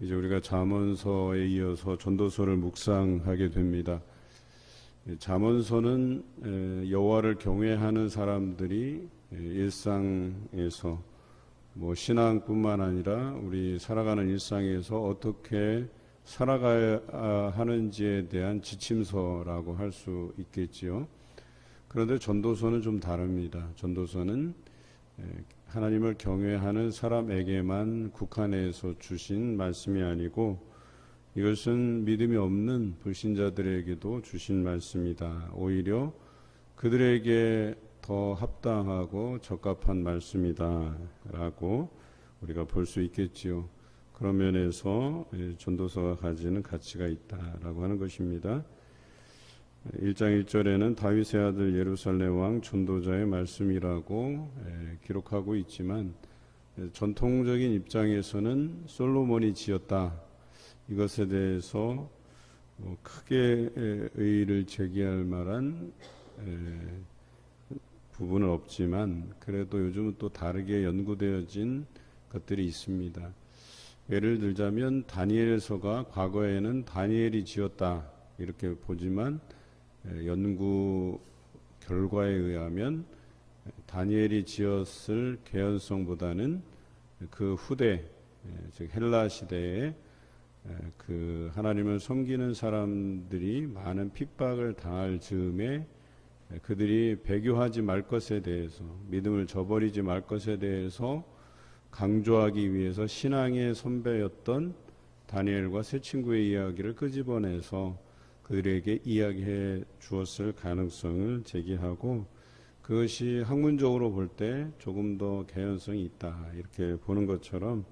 이제 우리가 잠언서에 이어서 전도서를 묵상하게 됩니다. 잠언서는 에, 여호와를 경외하는 사람들이 에, 일상에서 뭐 신앙뿐만 아니라 우리 살아가는 일상에서 어떻게 살아가야 하는지에 대한 지침서라고 할 수 있겠지요. 그런데 전도서는 좀 다릅니다. 전도서는 에, 하나님을 경외하는 사람에게만 국한해서 주신 말씀이 아니고 이것은 믿음이 없는 불신자들에게도 주신 말씀이다. 오히려 그들에게 더 합당하고 적합한 말씀이다. 라고 우리가 볼 수 있겠지요. 그런 면에서 전도서가 가지는 가치가 있다 라고 하는 것입니다. 1장 1절에는 다윗의 아들 예루살렘 왕 전도자의 말씀이라고 기록하고 있지만 전통적인 입장에서는 솔로몬이 지었다. 이것에 대해서 뭐 크게 의의를 제기할 만한 부분은 없지만 그래도 요즘은 또 다르게 연구되어진 것들이 있습니다. 예를 들자면 다니엘서가 과거에는 다니엘이 지었다 이렇게 보지만 연구 결과에 의하면 다니엘이 지었을 개연성보다는 그 후대 즉 헬라 시대에 그 하나님을 섬기는 사람들이 많은 핍박을 당할 즈음에 그들이 배교하지 말 것에 대해서 믿음을 저버리지 말 것에 대해서 강조하기 위해서 신앙의 선배였던 다니엘과 세 친구의 이야기를 끄집어내서 그들에게 이야기해 주었을 가능성을 제기하고 그것이 학문적으로 볼 때 조금 더 개연성이 있다 이렇게 보는 것처럼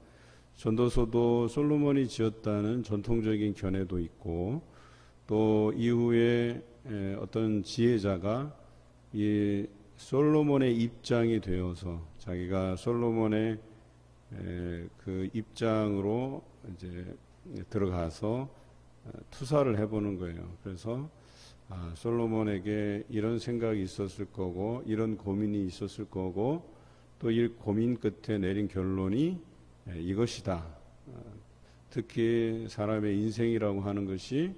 전도서도 솔로몬이 지었다는 전통적인 견해도 있고 또 이후에 어떤 지혜자가 이 솔로몬의 입장이 되어서 자기가 솔로몬의 그 입장으로 이제 들어가서 투사를 해보는 거예요. 그래서 아, 솔로몬에게 이런 생각이 있었을 거고 이런 고민이 있었을 거고 또 이 고민 끝에 내린 결론이 이것이다. 특히 사람의 인생이라고 하는 것이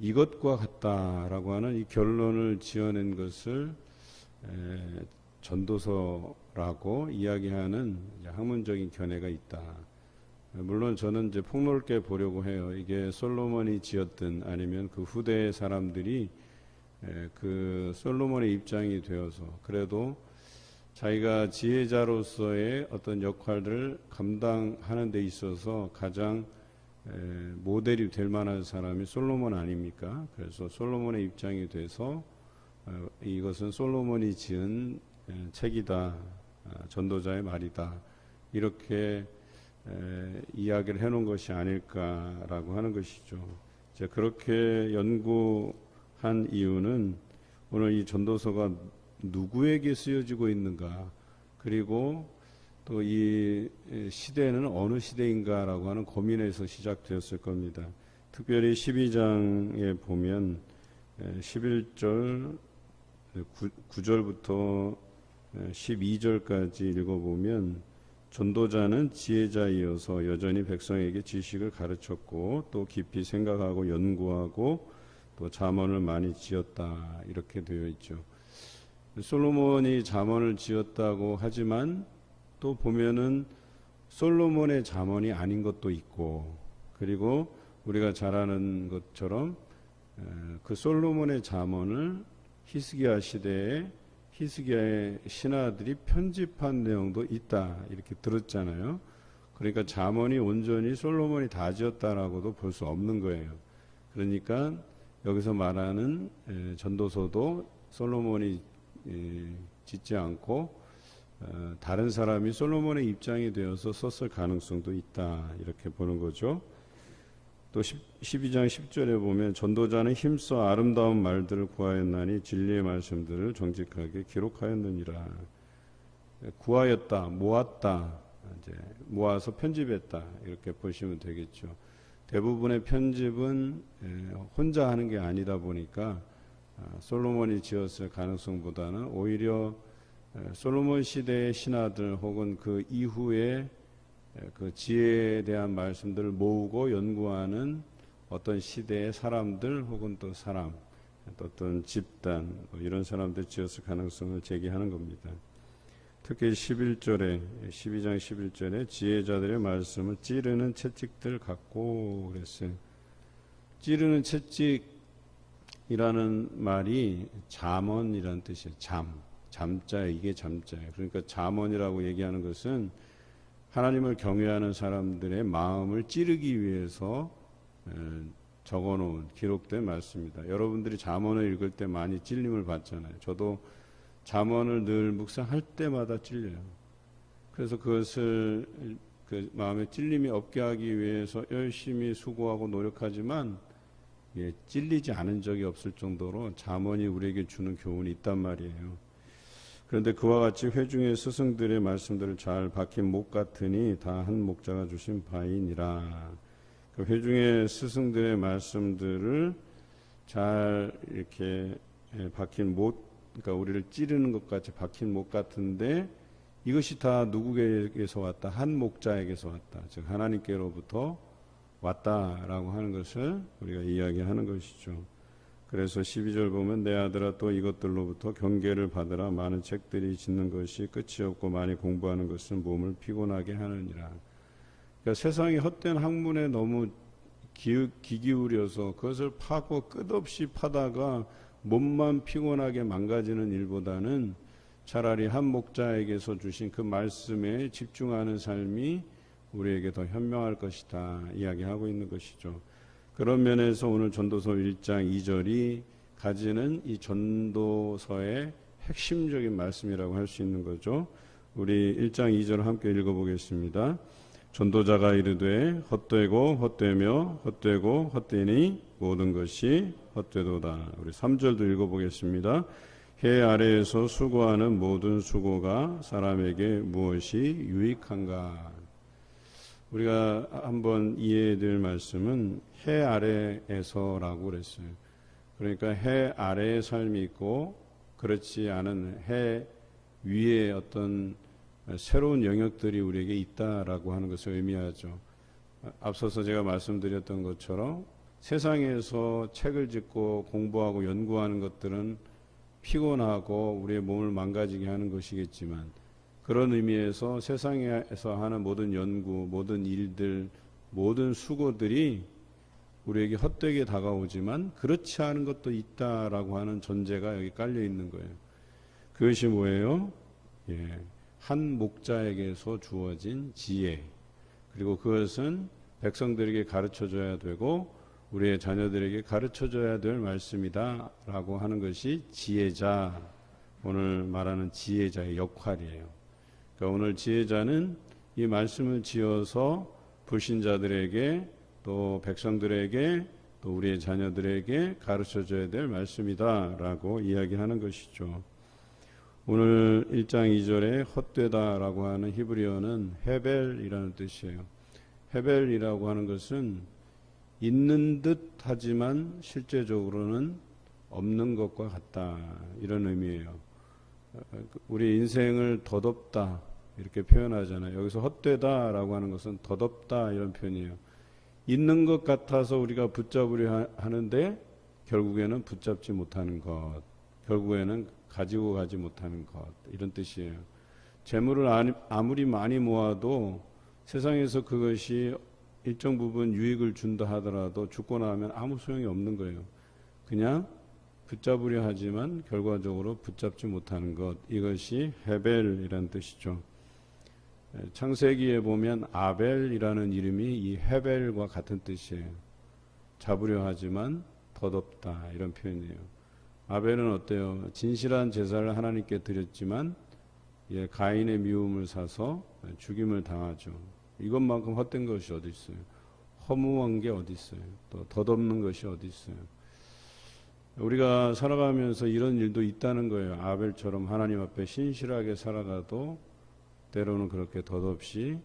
이것과 같다라고 하는 이 결론을 지어낸 것을 전도서라고 이야기하는 학문적인 견해가 있다. 물론 저는 이제 폭넓게 보려고 해요. 이게 솔로몬이 지었든 아니면 그 후대의 사람들이 그 솔로몬의 입장이 되어서 그래도 자기가 지혜자로서의 어떤 역할을 감당하는 데 있어서 가장 모델이 될 만한 사람이 솔로몬 아닙니까? 그래서 솔로몬의 입장이 돼서 어, 이것은 솔로몬이 지은 책이다, 아, 전도자의 말이다 이렇게 이야기를 해놓은 것이 아닐까라고 하는 것이죠. 이제 그렇게 연구한 이유는 오늘 이 전도서가 누구에게 쓰여지고 있는가 그리고 또 이 시대는 어느 시대인가라고 하는 고민에서 시작되었을 겁니다. 특별히 12장에 보면 11절 9 절부터 12절까지 읽어보면 전도자는 지혜자이어서 여전히 백성에게 지식을 가르쳤고 또 깊이 생각하고 연구하고 또 잠언을 많이 지었다 이렇게 되어 있죠. 솔로몬이 잠언을 지었다고 하지만 또 보면은 솔로몬의 잠언이 아닌 것도 있고 그리고 우리가 잘 아는 것처럼 그 솔로몬의 잠언을 히스기야 시대에 히스기야의 신하들이 편집한 내용도 있다 이렇게 들었잖아요. 그러니까 잠언이 온전히 솔로몬이 다 지었다라고도 볼 수 없는 거예요. 그러니까 여기서 말하는 전도서도 솔로몬이 짓지 않고 어, 다른 사람이 솔로몬의 입장이 되어서 썼을 가능성도 있다 이렇게 보는 거죠. 또 12장 10절에 보면 전도자는 힘써 아름다운 말들을 구하였나니 진리의 말씀들을 정직하게 기록하였느니라. 구하였다, 모았다, 이제 모아서 편집했다 이렇게 보시면 되겠죠. 대부분의 편집은 혼자 하는 게 아니다 보니까 아, 솔로몬이 지었을 가능성보다는 오히려 솔로몬 시대의 신하들 혹은 그 이후에 그 지혜에 대한 말씀들을 모으고 연구하는 어떤 시대의 사람들 혹은 또 사람, 또 어떤 집단 뭐 이런 사람들 지었을 가능성을 제기하는 겁니다. 특히 11절에 12장 11절에 지혜자들의 말씀을 찌르는 채찍들 갖고 그랬어요. 찌르는 채찍이라는 말이 잠언이라는 뜻이에요. 잠. 잠자 이게 잠자예요. 그러니까 잠언이라고 얘기하는 것은 하나님을 경외하는 사람들의 마음을 찌르기 위해서 에, 적어놓은 기록된 말씀입니다. 여러분들이 잠언을 읽을 때 많이 찔림을 받잖아요. 저도 잠언을 늘 묵상할 때마다 찔려요. 그래서 그것을 그 마음에 찔림이 없게 하기 위해서 열심히 수고하고 노력하지만 예, 찔리지 않은 적이 없을 정도로 잠언이 우리에게 주는 교훈이 있단 말이에요. 그런데 그와 같이 회중의 스승들의 말씀들을 잘 박힌 목 같으니 다 한 목자가 주신 바이니라. 그 회중의 스승들의 말씀들을 잘 이렇게 예, 박힌 못, 그러니까 우리를 찌르는 것 같이 박힌 못 같은데 이것이 다 누구에게서 왔다? 한 목자에게서 왔다. 즉 하나님께로부터 왔다라고 하는 것을 우리가 이야기하는 것이죠. 그래서 12절 보면 내 아들아 또 이것들로부터 경계를 받으라 많은 책들이 짓는 것이 끝이 없고 많이 공부하는 것은 몸을 피곤하게 하느니라. 그러니까 세상의 헛된 학문에 너무 기, 기 기울여서 그것을 파고 끝없이 파다가 몸만 피곤하게 망가지는 일보다는 차라리 한 목자에게서 주신 그 말씀에 집중하는 삶이 우리에게 더 현명할 것이다 이야기하고 있는 것이죠. 그런 면에서 오늘 전도서 1장 2절이 가지는 이 전도서의 핵심적인 말씀이라고 할 수 있는 거죠. 우리 1장 2절 함께 읽어보겠습니다. 전도자가 이르되 헛되고 헛되며 헛되고 헛되니 모든 것이 헛되도다. 우리 3절도 읽어보겠습니다. 해 아래에서 수고하는 모든 수고가 사람에게 무엇이 유익한가? 우리가 한번 이해될 말씀은 해 아래에서라고 그랬어요. 그러니까 해 아래의 삶이 있고 그렇지 않은 해 위에 어떤 새로운 영역들이 우리에게 있다라고 하는 것을 의미하죠. 앞서서 제가 말씀드렸던 것처럼 세상에서 책을 짓고 공부하고 연구하는 것들은 피곤하고 우리의 몸을 망가지게 하는 것이겠지만 그런 의미에서 세상에서 하는 모든 연구, 모든 일들, 모든 수고들이 우리에게 헛되게 다가오지만 그렇지 않은 것도 있다라고 하는 전제가 여기 깔려 있는 거예요. 그것이 뭐예요? 예, 한 목자에게서 주어진 지혜. 그리고 그것은 백성들에게 가르쳐 줘야 되고 우리의 자녀들에게 가르쳐 줘야 될 말씀이다라고 하는 것이 지혜자 오늘 말하는 지혜자의 역할이에요. 그러니까 오늘 지혜자는 이 말씀을 지어서 불신자들에게 또 백성들에게 또 우리의 자녀들에게 가르쳐 줘야 될 말씀이다라고 이야기하는 것이죠. 오늘 1장 2절에 헛되다라고 하는 히브리어는 헤벨이라는 뜻이에요. 헤벨이라고 하는 것은 있는 듯 하지만 실제적으로는 없는 것과 같다. 이런 의미예요. 우리 인생을 덧없다. 이렇게 표현하잖아요. 여기서 헛되다라고 하는 것은 덧없다. 이런 표현이에요. 있는 것 같아서 우리가 붙잡으려 하는데 결국에는 붙잡지 못하는 것. 결국에는 가지고 가지 못하는 것. 이런 뜻이에요. 재물을 아무리 많이 모아도 세상에서 그것이 일정 부분 유익을 준다 하더라도 죽고 나면 아무 소용이 없는 거예요. 그냥 붙잡으려 하지만 결과적으로 붙잡지 못하는 것 이것이 헤벨이라는 뜻이죠. 창세기에 보면 아벨이라는 이름이 이 헤벨과 같은 뜻이에요. 잡으려 하지만 덧없다 이런 표현이에요. 아벨은 어때요? 진실한 제사를 하나님께 드렸지만 예, 가인의 미움을 사서 죽임을 당하죠. 이것만큼 헛된 것이 어디 있어요? 허무한 게 어디 있어요? 또 덧없는 것이 어디 있어요? 우리가 살아가면서 이런 일도 있다는 거예요. 아벨처럼 하나님 앞에 신실하게 살아가도 때로는 그렇게 덧없이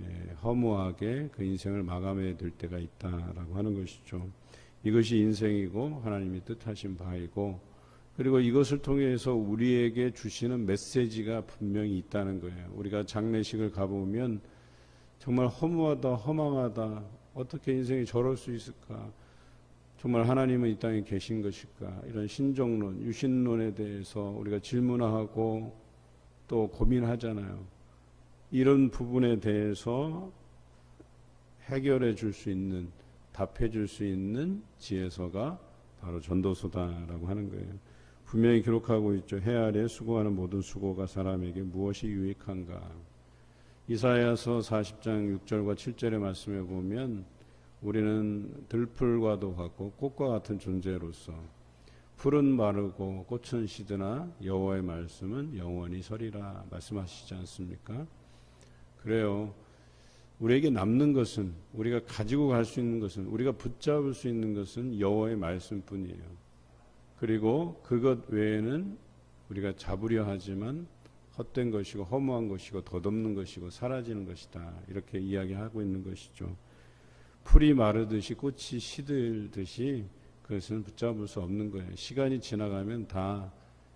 예, 허무하게 그 인생을 마감해야 될 때가 있다라고 하는 것이죠. 이것이 인생이고 하나님이 뜻하신 바이고 그리고 이것을 통해서 우리에게 주시는 메시지가 분명히 있다는 거예요. 우리가 장례식을 가보면 정말 허무하다, 허망하다. 어떻게 인생이 저럴 수 있을까? 정말 하나님은 이 땅에 계신 것일까? 이런 신정론, 유신론에 대해서 우리가 질문하고 또 고민하잖아요. 이런 부분에 대해서 해결해 줄 수 있는, 답해 줄 수 있는 지혜서가 바로 전도서다라고 하는 거예요. 분명히 기록하고 있죠. 해 아래 수고하는 모든 수고가 사람에게 무엇이 유익한가? 이사야서 40장 6절과 7절의 말씀에 보면 우리는 들풀과도 같고 꽃과 같은 존재로서 풀은 마르고 꽃은 시드나 여호와의 말씀은 영원히 서리라 말씀하시지 않습니까? 그래요. 우리에게 남는 것은 우리가 가지고 갈 수 있는 것은 우리가 붙잡을 수 있는 것은 여호와의 말씀뿐이에요. 그리고 그것 외에는 우리가 잡으려 하지만 헛된 것이고 허무한 것이고 덧없는 것이고 사라지는 것이다. 이렇게 이야기하고 있는 것이죠. 풀이 마르듯이 꽃이 시들듯이 그것은 붙잡을 수 없는 거예요. 시간이 지나가면 다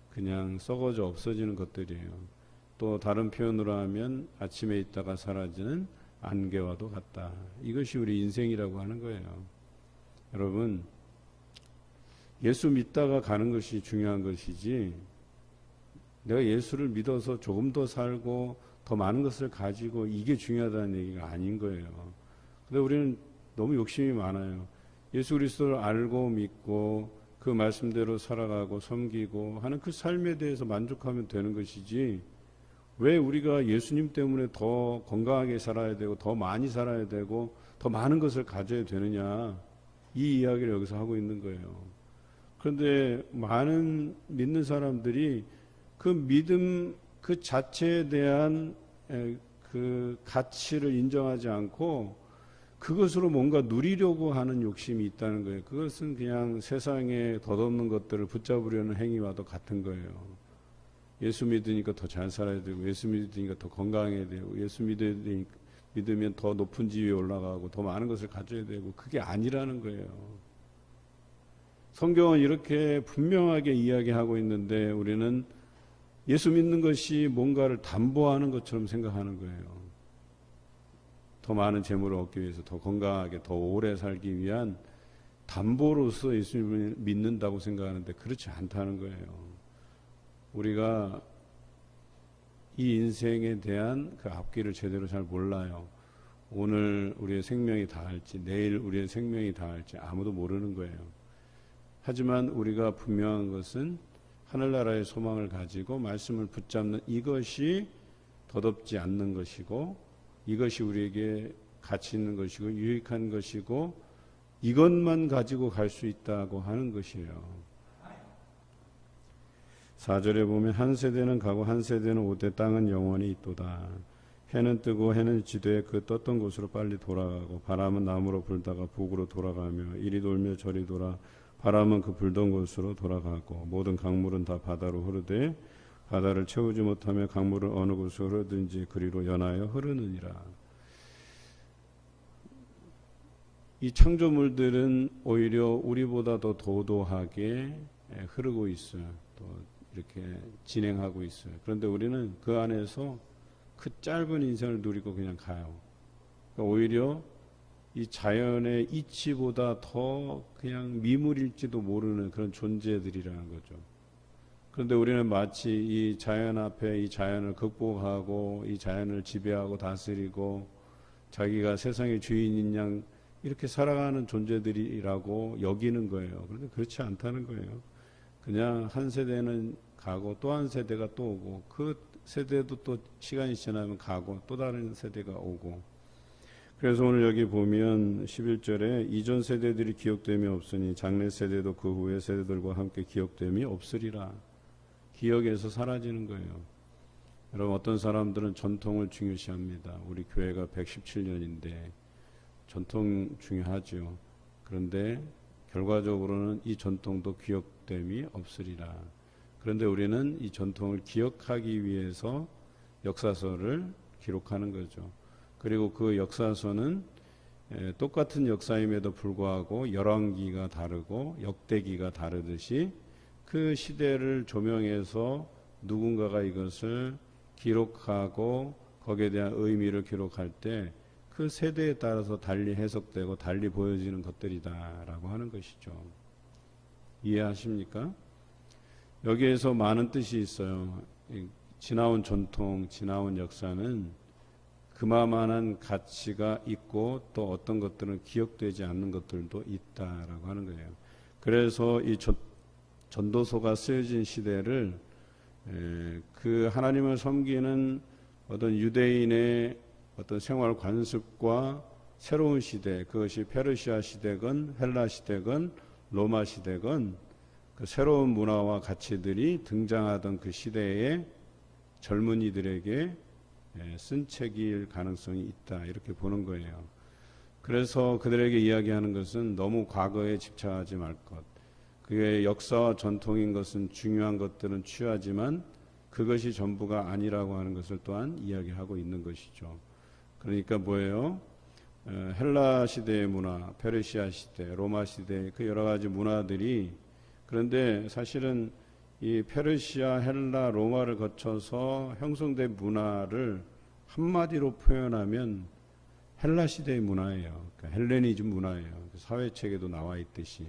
그냥 썩어져 없어지는 것들이에요. 또 다른 표현으로 하면 아침에 있다가 사라지는 안개와도 같다. 이것이 우리 인생이라고 하는 거예요. 여러분, 예수 믿다가 가는 것이 중요한 것이지, 내가 예수를 믿어서 조금 더 살고 더 많은 것을 가지고 이게 중요하다는 얘기가 아닌 거예요. 근데 우리는 너무 욕심이 많아요. 예수 그리스도를 알고 믿고 그 말씀대로 살아가고 섬기고 하는 그 삶에 대해서 만족하면 되는 것이지 왜 우리가 예수님 때문에 더 건강하게 살아야 되고 더 많이 살아야 되고 더 많은 것을 가져야 되느냐 이 이야기를 여기서 하고 있는 거예요. 그런데 많은 믿는 사람들이 그 믿음 그 자체에 대한 에, 그 가치를 인정하지 않고 그것으로 뭔가 누리려고 하는 욕심이 있다는 거예요. 그것은 그냥 세상에 덧없는 것들을 붙잡으려는 행위와도 같은 거예요. 예수 믿으니까 더 잘 살아야 되고, 예수 믿으니까 더 건강해야 되고, 예수 믿으니까, 믿으면 더 높은 지위에 올라가고, 더 많은 것을 가져야 되고, 그게 아니라는 거예요. 성경은 이렇게 분명하게 이야기하고 있는데, 우리는 예수 믿는 것이 뭔가를 담보하는 것처럼 생각하는 거예요. 더 많은 재물을 얻기 위해서 더 건강하게 더 오래 살기 위한 담보로서 예수님을 믿는다고 생각하는데 그렇지 않다는 거예요. 우리가 이 인생에 대한 그 앞길을 제대로 잘 몰라요. 오늘 우리의 생명이 다할지 내일 우리의 생명이 다할지 아무도 모르는 거예요. 하지만 우리가 분명한 것은 하늘나라의 소망을 가지고 말씀을 붙잡는 이것이 덧없지 않는 것이고 이것이 우리에게 가치 있는 것이고 유익한 것이고 이것만 가지고 갈 수 있다고 하는 것이에요. 4절에 보면 한 세대는 가고 한 세대는 오되 땅은 영원히 있도다. 해는 뜨고 해는 지되 그 떴던 곳으로 빨리 돌아가고 바람은 남으로 불다가 북으로 돌아가며 이리 돌며 저리 돌아 바람은 그 불던 곳으로 돌아가고 모든 강물은 다 바다로 흐르되 바다를 채우지 못하며 강물을 어느 곳으로 흐르든지 그리로 연하여 흐르느니라. 이 창조물들은 오히려 우리보다 더 도도하게 흐르고 있어요. 또 이렇게 진행하고 있어요. 그런데 우리는 그 안에서 그 짧은 인생을 누리고 그냥 가요. 그러니까 오히려 이 자연의 이치보다 더 그냥 미물일지도 모르는 그런 존재들이라는 거죠. 그런데 우리는 마치 이 자연 앞에 이 자연을 극복하고 이 자연을 지배하고 다스리고 자기가 세상의 주인인 양 이렇게 살아가는 존재들이라고 여기는 거예요. 그런데 그렇지 않다는 거예요. 그냥 한 세대는 가고 또 한 세대가 또 오고 그 세대도 또 시간이 지나면 가고 또 다른 세대가 오고 그래서 오늘 여기 보면 11절에 이전 세대들이 기억됨이 없으니 장래 세대도 그 후의 세대들과 함께 기억됨이 없으리라. 기억에서 사라지는 거예요. 여러분 어떤 사람들은 전통을 중요시합니다. 우리 교회가 117년인데 전통 중요하죠. 그런데 결과적으로는 이 전통도 기억 됨이 없으리라. 그런데 우리는 이 전통을 기억하기 위해서 역사서를 기록하는 거죠. 그리고 그 역사서는 똑같은 역사임에도 불구하고 열왕기가 다르고 역대기가 다르듯이 그 시대를 조명해서 누군가가 이것을 기록하고 거기에 대한 의미를 기록할 때 그 세대에 따라서 달리 해석되고 달리 보여지는 것들이다라고 하는 것이죠. 이해하십니까? 여기에서 많은 뜻이 있어요. 이 지나온 전통, 지나온 역사는 그만한 가치가 있고 또 어떤 것들은 기억되지 않는 것들도 있다라고 하는 거예요. 그래서 이 전, 전도서가 쓰여진 시대를 에, 그 하나님을 섬기는 어떤 유대인의 어떤 생활 관습과 새로운 시대, 그것이 페르시아 시대건 헬라 시대건 로마 시대건 그 새로운 문화와 가치들이 등장하던 그 시대에 젊은이들에게 예, 쓴 책일 가능성이 있다 이렇게 보는 거예요. 그래서 그들에게 이야기하는 것은 너무 과거에 집착하지 말 것. 그의 역사와 전통인 것은 중요한 것들은 취하지만 그것이 전부가 아니라고 하는 것을 또한 이야기하고 있는 것이죠. 그러니까 뭐예요? 어, 헬라 시대의 문화, 페르시아 시대, 로마 시대 그 여러 가지 문화들이 그런데 사실은 이 페르시아, 헬라, 로마를 거쳐서 형성된 문화를 한마디로 표현하면 헬라 시대의 문화예요. 그러니까 헬레니즘 문화예요. 그 사회책에도 나와 있듯이.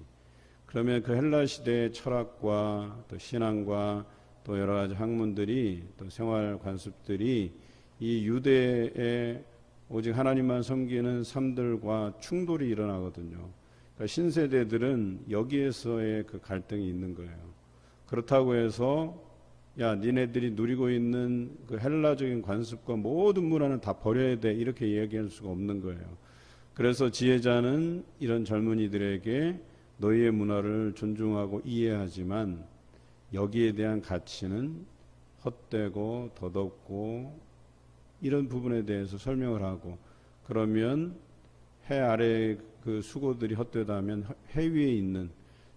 그러면 그 헬라 시대의 철학과 또 신앙과 또 여러 가지 학문들이 또 생활 관습들이 이 유대의 오직 하나님만 섬기는 삶들과 충돌이 일어나거든요. 그러니까 신세대들은 여기에서의 그 갈등이 있는 거예요. 그렇다고 해서 야 니네들이 누리고 있는 그 헬라적인 관습과 모든 문화는 다 버려야 돼 이렇게 이야기할 수가 없는 거예요. 그래서 지혜자는 이런 젊은이들에게 너희의 문화를 존중하고 이해하지만 여기에 대한 가치는 헛되고 더덥고 이런 부분에 대해서 설명을 하고 그러면 해 아래 그 수고들이 헛되다면 해 위에 있는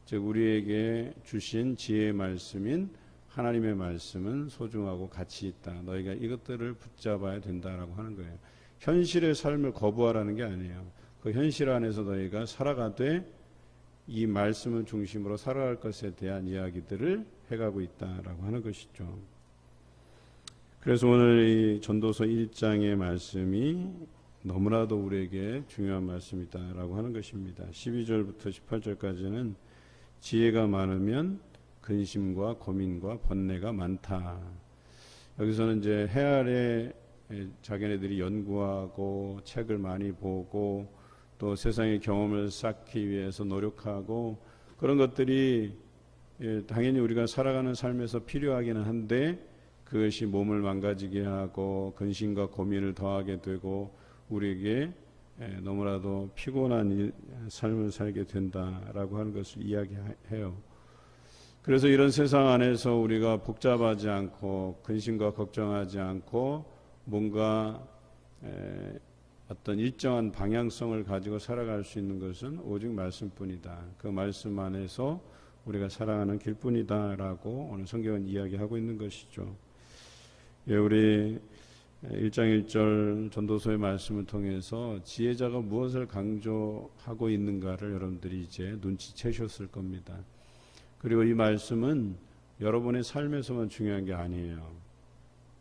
즉 우리에게 주신 지혜의 말씀인 하나님의 말씀은 소중하고 가치 있다. 너희가 이것들을 붙잡아야 된다라고 하는 거예요. 현실의 삶을 거부하라는 게 아니에요. 그 현실 안에서 너희가 살아가되 이 말씀을 중심으로 살아갈 것에 대한 이야기들을 해가고 있다라고 하는 것이죠. 그래서 오늘 이 전도서 1장의 말씀이 너무나도 우리에게 중요한 말씀이다라고 하는 것입니다. 12절부터 18절까지는 지혜가 많으면 근심과 고민과 번뇌가 많다. 여기서는 이제 해 아래 자기네들이 연구하고 책을 많이 보고 또 세상의 경험을 쌓기 위해서 노력하고 그런 것들이 예, 당연히 우리가 살아가는 삶에서 필요하기는 한데 그것이 몸을 망가지게 하고 근심과 고민을 더하게 되고 우리에게 예, 너무나도 피곤한 삶을 살게 된다라고 하는 것을 이야기해요. 그래서 이런 세상 안에서 우리가 복잡하지 않고 근심과 걱정하지 않고 뭔가 어떤 일정한 방향성을 가지고 살아갈 수 있는 것은 오직 말씀뿐이다. 그 말씀 안에서 우리가 살아가는 길뿐이다라고 오늘 성경은 이야기하고 있는 것이죠. 예, 우리 1장 1절 전도서의 말씀을 통해서 지혜자가 무엇을 강조하고 있는가를 여러분들이 이제 눈치채셨을 겁니다. 그리고 이 말씀은 여러분의 삶에서만 중요한 게 아니에요.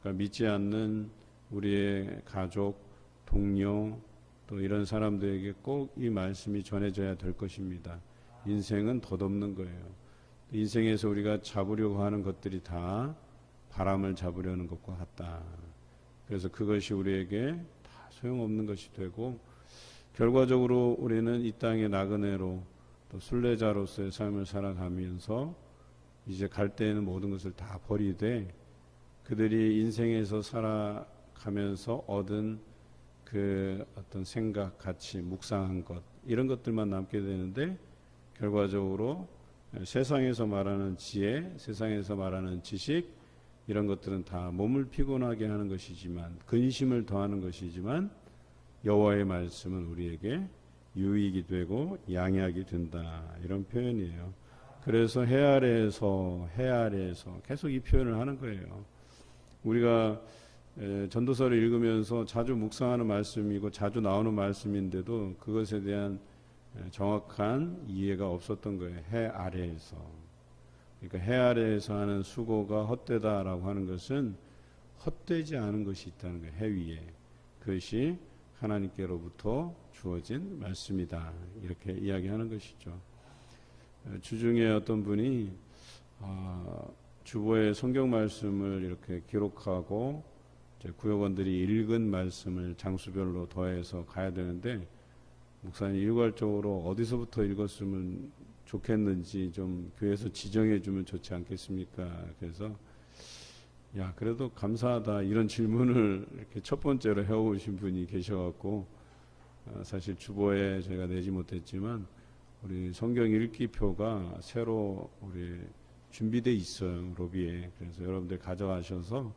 그러니까 믿지 않는 우리의 가족, 동료, 또 이런 사람들에게 꼭 이 말씀이 전해져야 될 것입니다. 인생은 덧없는 거예요. 인생에서 우리가 잡으려고 하는 것들이 다 바람을 잡으려는 것과 같다. 그래서 그것이 우리에게 다 소용없는 것이 되고 결과적으로 우리는 이 땅의 나그네로 또 순례자로서의 삶을 살아가면서 이제 갈 때에는 모든 것을 다 버리되 그들이 인생에서 살아가면서 얻은 그 어떤 생각, 가치, 묵상한 것 이런 것들만 남게 되는데 결과적으로 세상에서 말하는 지혜, 세상에서 말하는 지식 이런 것들은 다 몸을 피곤하게 하는 것이지만 근심을 더하는 것이지만 여호와의 말씀은 우리에게 유익이 되고 양약이 된다 이런 표현이에요. 그래서 해 아래에서 해 아래에서 계속 이 표현을 하는 거예요. 우리가 전도서를 읽으면서 자주 묵상하는 말씀이고 자주 나오는 말씀인데도 그것에 대한 정확한 이해가 없었던 거예요. 해 아래에서. 그러니까 해 아래에서 하는 수고가 헛되다라고 하는 것은 헛되지 않은 것이 있다는 거예요. 해 위에. 그것이 하나님께로부터 주어진 말씀이다. 이렇게 이야기하는 것이죠. 어, 주중에 어떤 분이 어, 주보에 성경 말씀을 이렇게 기록하고 구역원들이 읽은 말씀을 장수별로 더해서 가야 되는데 목사님 일괄적으로 어디서부터 읽었으면 좋겠는지 좀 교회에서 지정해 주면 좋지 않겠습니까? 그래서 야 그래도 감사하다. 이런 질문을 이렇게 첫 번째로 해오신 분이 계셔갖고 어, 사실 주보에 제가 내지 못했지만 우리 성경 읽기표가 새로 우리 준비돼 있어요 로비에. 그래서 여러분들 가져가셔서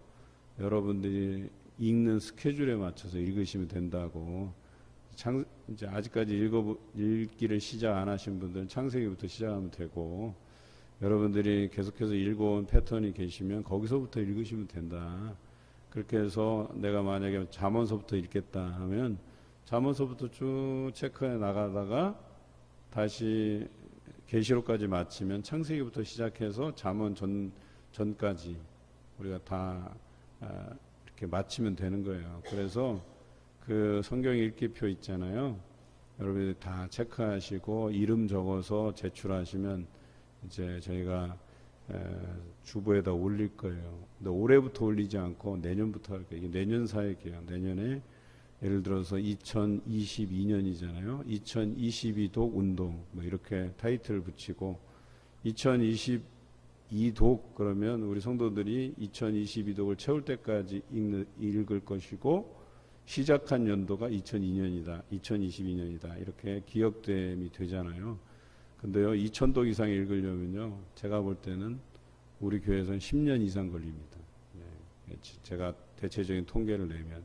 여러분들이 읽는 스케줄에 맞춰서 읽으시면 된다고. 창 이제 아직까지 읽어 읽기를 시작 안 하신 분들은 창세기부터 시작하면 되고 여러분들이 계속해서 읽어온 패턴이 계시면 거기서부터 읽으시면 된다. 그렇게 해서 내가 만약에 잠언서부터 읽겠다 하면 잠언서부터 쭉 체크해 나가다가 다시 계시록까지 마치면 창세기부터 시작해서 잠언 전 전까지 우리가 다 아, 이렇게 마치면 되는 거예요. 그래서 그 성경 읽기표 있잖아요. 여러분들 다 체크하시고 이름 적어서 제출하시면 이제 저희가 에, 주부에다 올릴 거예요. 근데 올해부터 올리지 않고 내년부터 할 거예요. 이게 내년 사역이에요. 내년에 예를 들어서 2022년이잖아요. 2022독 운동 뭐 이렇게 타이틀을 붙이고 2022독 그러면 우리 성도들이 2022독을 채울 때까지 읽는, 읽을 것이고 시작한 연도가 2002년이다, 2022년이다 이렇게 기억됨이 되잖아요. 근데요, 2천독 이상 읽으려면요, 제가 볼 때는 우리 교회에서는 10년 이상 걸립니다. 네, 제가 대체적인 통계를 내면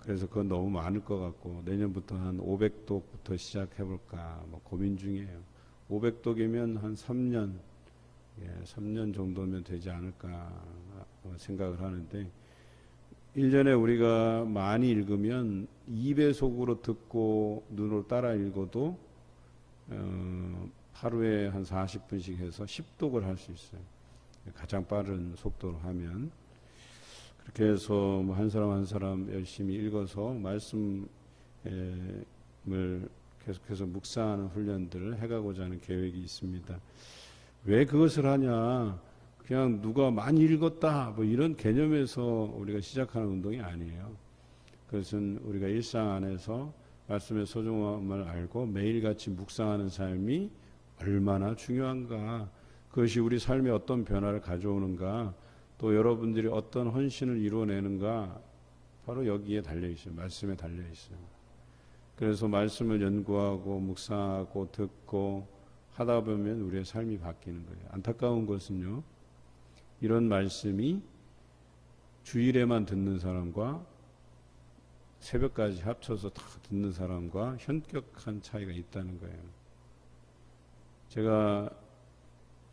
그래서 그건 너무 많을 것 같고 내년부터 한 500독부터 시작해볼까 뭐 고민 중이에요. 500독이면 한 3년, 예, 3년 정도면 되지 않을까 생각을 하는데 1년에 우리가 많이 읽으면 2배속으로 듣고 눈으로 따라 읽어도 어, 하루에 한 40분씩 해서 10독을 할 수 있어요. 가장 빠른 속도로 하면 그렇게 해서 뭐한 사람 한 사람 열심히 읽어서 말씀을 계속해서 묵상하는 훈련들을 해가고자 하는 계획이 있습니다. 왜 그것을 하냐? 그냥 누가 많이 읽었다 뭐 이런 개념에서 우리가 시작하는 운동이 아니에요. 그것은 우리가 일상 안에서 말씀의 소중함을 알고 매일같이 묵상하는 삶이 얼마나 중요한가. 그것이 우리 삶에 어떤 변화를 가져오는가. 또 여러분들이 어떤 헌신을 이루어내는가. 바로 여기에 달려 있어요. 말씀에 달려 있어요. 그래서 말씀을 연구하고 묵상하고 듣고 하다 보면 우리의 삶이 바뀌는 거예요. 안타까운 것은요. 이런 말씀이 주일에만 듣는 사람과 새벽까지 합쳐서 다 듣는 사람과 현격한 차이가 있다는 거예요. 제가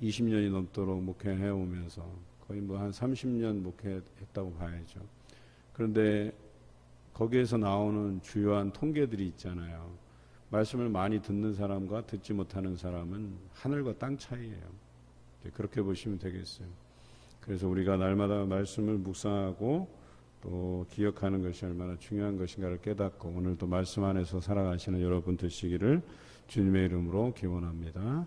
20년이 넘도록 목회해 오면서 거의 뭐 한 30년 목회했다고 봐야죠. 그런데 거기에서 나오는 주요한 통계들이 있잖아요. 말씀을 많이 듣는 사람과 듣지 못하는 사람은 하늘과 땅 차이예요. 그렇게 보시면 되겠어요. 그래서 우리가 날마다 말씀을 묵상하고 또 기억하는 것이 얼마나 중요한 것인가를 깨닫고 오늘도 말씀 안에서 살아가시는 여러분 되시기를 주님의 이름으로 기원합니다.